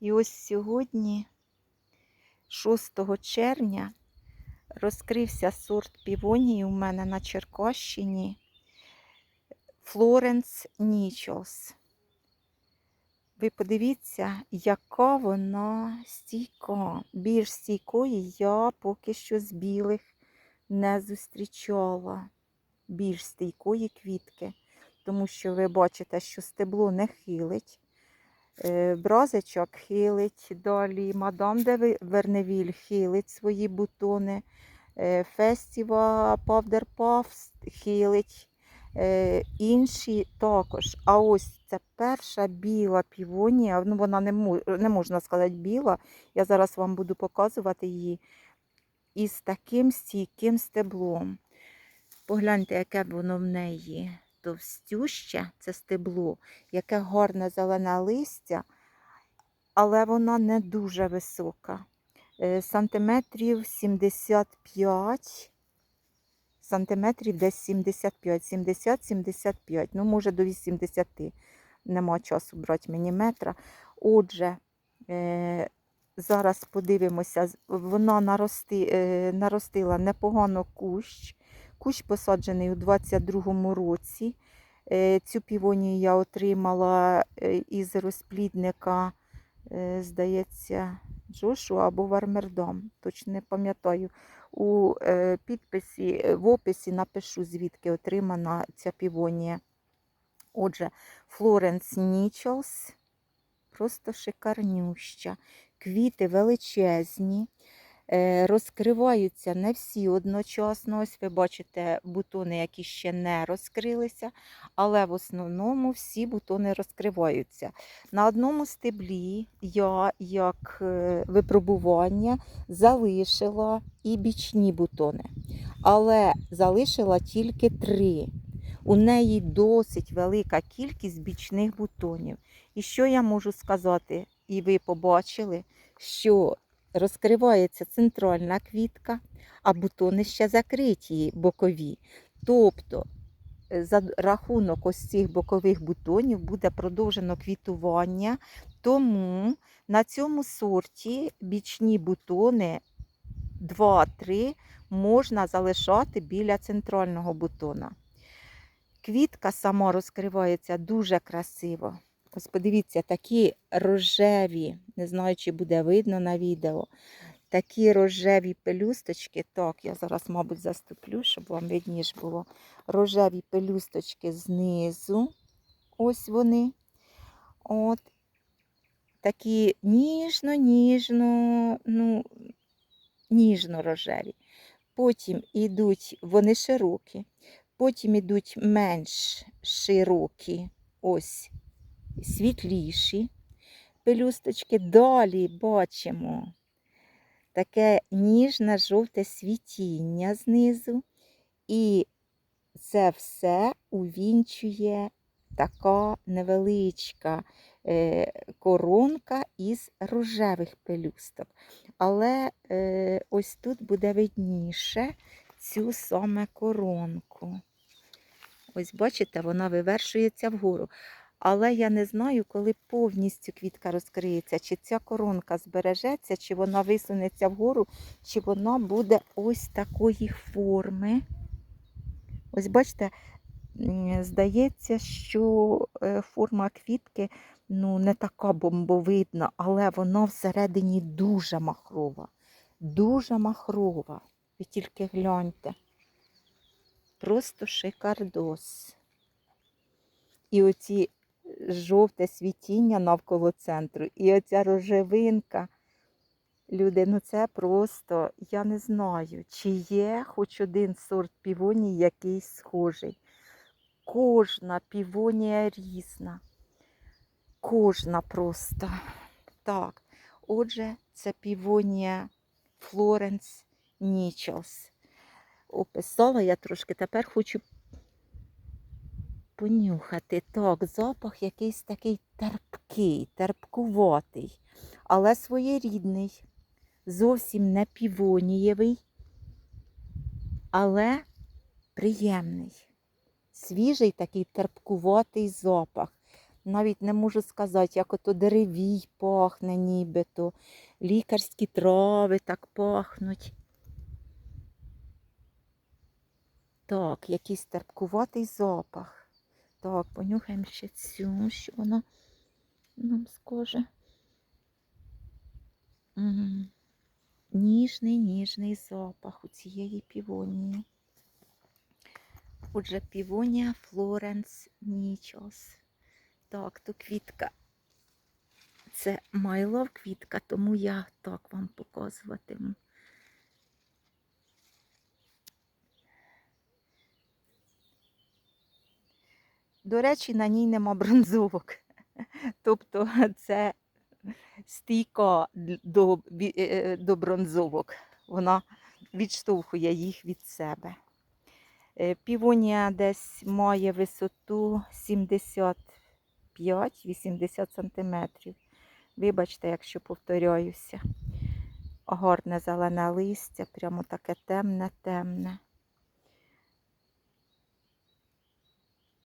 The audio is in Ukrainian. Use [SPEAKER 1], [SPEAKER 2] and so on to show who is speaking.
[SPEAKER 1] І ось сьогодні, 6 червня, розкрився сорт півонії у мене на Черкащині Флоренс Нічос. Ви подивіться, яка вона стійка. Більш стійкої я поки що з білих не зустрічала. Більш стійкої квітки. Тому що ви бачите, що стебло не хилить. Е, Бразичок хилить, далі мадам де Верневіль хилить свої бутони. Е, Фестіва Павдер хилить. Е, Інші також. А ось це перша біла півонія. Ну, вона не, не можна сказати біла. Я зараз вам буду показувати її із таким стійким стеблом. Погляньте, яке воно в неї товстюще, це стебло, яке гарне зелене листя, але вона не дуже висока. Е, Сантиметрів 75, сантиметрів десь 75, 70-75, ну може до 80. Нема часу брати мені. Отже, е, зараз подивимося, вона нарости, е, наростила непогано кущ. Кущ посаджений у 22-му році. Е, Цю півонію я отримала е, із розплідника, е, здається, Джошу або Вармердом. Точно не пам'ятаю. У підписі, в описі напишу, звідки отримана ця півонія. Отже, Флоренс Нічелс. Просто шикарнюща. Квіти величезні. Е, Розкриваються не всі одночасно. Ось ви бачите бутони, які ще не розкрилися, але в основному всі бутони розкриваються. На одному стеблі я, як е, випробування, залишила і бічні бутони, але залишила тільки три. У неї досить велика кількість бічних бутонів. І що я можу сказати? І ви побачили, що розкривається центральна квітка, а бутони ще закриті бокові. Тобто, е, за рахунок ось цих бокових бутонів буде продовжено квітування, тому на цьому сорті бічні бутони 2-3 можна залишати біля центрального бутона. Квітка сама розкривається дуже красиво. Ось подивіться, такі рожеві, не знаю, чи буде видно на відео. Такі рожеві пелюсточки. Так, я зараз, мабуть, заступлю, щоб вам видніше було. Рожеві пелюсточки знизу. Ось вони. От. Такі ніжно-ніжно, ну, ніжно-рожеві. Потім йдуть вони широкі. Потім йдуть менш широкі, ось світліші пелюсточки. Далі бачимо таке ніжне жовте світіння знизу. І це все увінчує така невеличка е, коронка із рожевих пелюсток. Але е, ось тут буде видніше цю саме коронку. Ось бачите, вона вивершується вгору. Але я не знаю, коли повністю квітка розкриється, чи ця коронка збережеться, чи вона висунеться вгору, чи вона буде ось такої форми. Ось бачите, здається, що е, форма квітки ну, не така бомбовидна, але вона всередині дуже махрова. Дуже махрова. Ви тільки гляньте. Просто шикардос. І оці жовте світіння навколо центру, і оця рожевинка. Люди, ну це просто, я не знаю, чи є хоч один сорт півонії, який схожий. Кожна півонія різна. Кожна просто. Так. Отже, це півонія Флоренс Нічелс. Описала я трошки, тепер хочу понюхати. Так, запах якийсь такий терпкий, терпкуватий, але своєрідний, зовсім не півонієвий, але приємний. Свіжий такий терпкуватий запах. навіть не можу сказати, як ото деревій пахне нібито, лікарські трави так пахнуть. Так, якийсь терпкуватий запах. Так, понюхаємо ще цю, що вона нам скаже. Ніжний, ніжний запах у цієї півонії. Отже, півонія Флоренс Нічос. Так, то квітка. Це майлов квітка, тому я так вам показуватиму. До речі, на ній нема бронзовок. Тобто це стійка до, е, е, до бронзовок. Вона відштовхує їх від себе. Е, Півонія десь має висоту 75-80 см. Вибачте, якщо повторяюся. Гарне зелене листя, прямо таке темне-темне.